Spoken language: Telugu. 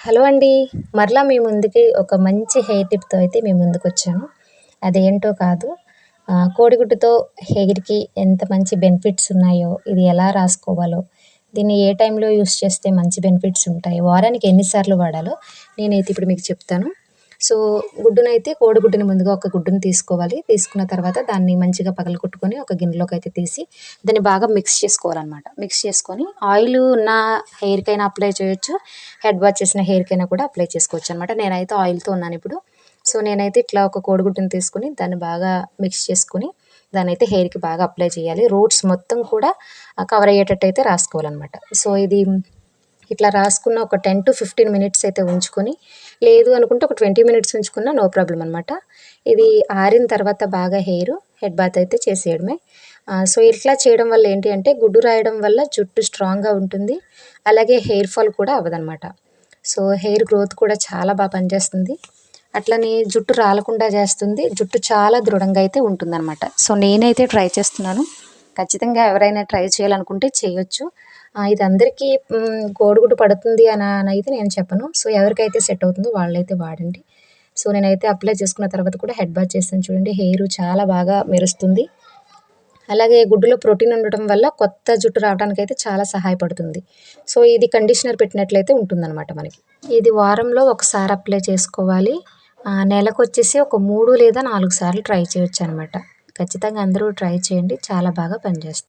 హలో అండి. మరలా మీ ముందుకి ఒక మంచి హెయిర్ టిప్తో అయితే మీ ముందుకు వచ్చాను. అదేంటో కాదు. కోడిగుడ్డుతో హెయిర్కి ఎంత మంచి బెనిఫిట్స్ ఉన్నాయో ఇది ఎలా రాసుకోవాలో దీన్ని ఏ టైంలో యూస్ చేస్తే మంచి బెనిఫిట్స్ ఉంటాయి వారానికి ఎన్నిసార్లు వాడాలో నేనైతే ఇప్పుడు మీకు చెప్తాను. సో గుడ్డునైతే కోడిగుడ్డుని ముందుగా ఒక గుడ్డుని తీసుకోవాలి. తీసుకున్న తర్వాత దాన్ని మంచిగా కొట్టుకొని ఒక గిన్నెలోకి అయితే తీసి దాన్ని బాగా మిక్స్ చేసుకోవాలన్నమాట. మిక్స్ చేసుకొని ఆయిల్ ఉన్న హెయిర్కైనా అప్లై చేయొచ్చు. హెడ్ వాష్ చేసిన హెయిర్కైనా కూడా అప్లై చేసుకోవచ్చు అనమాట నేనైతే ఆయిల్తో ఉన్నాను ఇప్పుడు. సో నేనైతే ఇట్లా ఒక కోడిగుడ్డుని తీసుకుని దాన్ని బాగా మిక్స్ చేసుకుని దాని అయితే హెయిర్కి బాగా అప్లై చేయాలి. రూట్స్ మొత్తం కూడా కవర్ అయ్యేటట్టు అయితే రాసుకోవాలన్నమాట. సో ఇది ఇట్లా రాసుకున్న ఒక టెన్ టు ఫిఫ్టీన్ మినిట్స్ అయితే ఉంచుకొని లేదు అనుకుంటే ఒక ట్వంటీ మినిట్స్ ఉంచుకున్నా నో ప్రాబ్లం అనమాట ఇది ఆరిన తర్వాత బాగా హెయిర్ హెడ్ బాత్ అయితే చేసేయడమే. సో ఇట్లా చేయడం వల్ల ఏంటి అంటే గుడ్డు రాయడం వల్ల జుట్టు స్ట్రాంగ్గా ఉంటుంది అలాగే హెయిర్ ఫాల్ కూడా అవ్వదనమాట సో హెయిర్ గ్రోత్ కూడా చాలా బాగా పనిచేస్తుంది. అట్లనే జుట్టు రాలకుండా చేస్తుంది జుట్టు చాలా దృఢంగా అయితే ఉంటుందన్నమాట. సో నేనైతే ట్రై చేస్తున్నాను. ఖచ్చితంగా ఎవరైనా ట్రై చేయాలనుకుంటే చేయొచ్చు. ఇది అందరికీ కోడిగుడ్డు పడుతుంది అని అయితే నేను చెప్పను. సో ఎవరికైతే సెట్ అవుతుందో వాళ్ళైతే వాడండి. సో నేనైతే అప్లై చేసుకున్న తర్వాత కూడా హెడ్ బాత్ చేస్తాను చూడండి. హెయిర్ చాలా బాగా మెరుస్తుంది. అలాగే గుడ్డులో ప్రోటీన్ ఉండటం వల్ల కొత్త జుట్టు రావడానికి అయితే చాలా సహాయపడుతుంది. సో ఇది కండిషనర్ పెట్టినట్లయితే ఉంటుందన్నమాట మనకి. ఇది వారంలో ఒకసారి అప్లై చేసుకోవాలి. నెలకు వచ్చేసి ఒక మూడు లేదా నాలుగు సార్లు ట్రై చేయొచ్చు అనమాట ఖచ్చితంగా అందరూ ట్రై చేయండి. చాలా బాగా పనిచేస్తుంది.